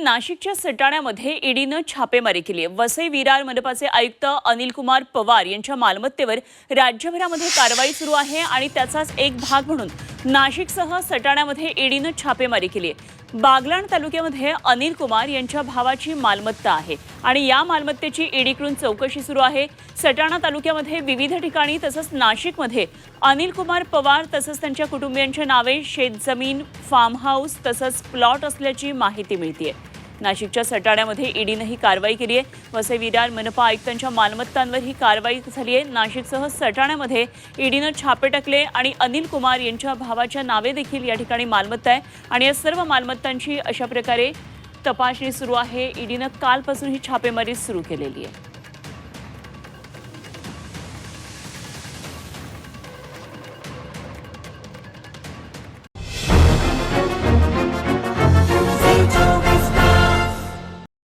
नाशिकच्या सटाण्यामध्ये ईडीनं छापेमारी केली आहे. वसई विरार मनपाचे आयुक्त अनिल कुमार पवार यांच्या मालमत्तेवर राज्यभरामध्ये कारवाई सुरू आहे आणि त्याचाच एक भाग म्हणून नाशिकसह सटाण्यामध्ये ईडीनं छापेमारी केली आहे. बागलाण तालुक्यामध्ये अनिल कुमार यांच्या भावाची मालमत्ता आहे आणि या मालमत्तेची ईडीकडून चौकशी सुरू आहे. सटाणा तालुक्यामध्ये विविध ठिकाणी तसंच नाशिकमध्ये अनिल कुमार पवार तसंच त्यांच्या कुटुंबियांच्या नावे शेतजमीन फार्म हाऊस तसंच प्लॉट असल्याची माहिती मिळते नाशिकच्या सटाण्यामध्ये ईडीनं ही कारवाई केली आहे. वसे विरार मनपा आयुक्तांच्या मालमत्तांवर ही कारवाई झाली आहे. नाशिकसह सटाण्यामध्ये ईडीनं छापे टाकले आणि अनिल कुमार यांच्या भावाच्या नावे देखील या ठिकाणी मालमत्ता आहे. आणि या सर्व मालमत्तांची अशा प्रकारे तपासणी सुरू आहे. ईडीनं कालपासून ही छापेमारी सुरू केलेली आहे.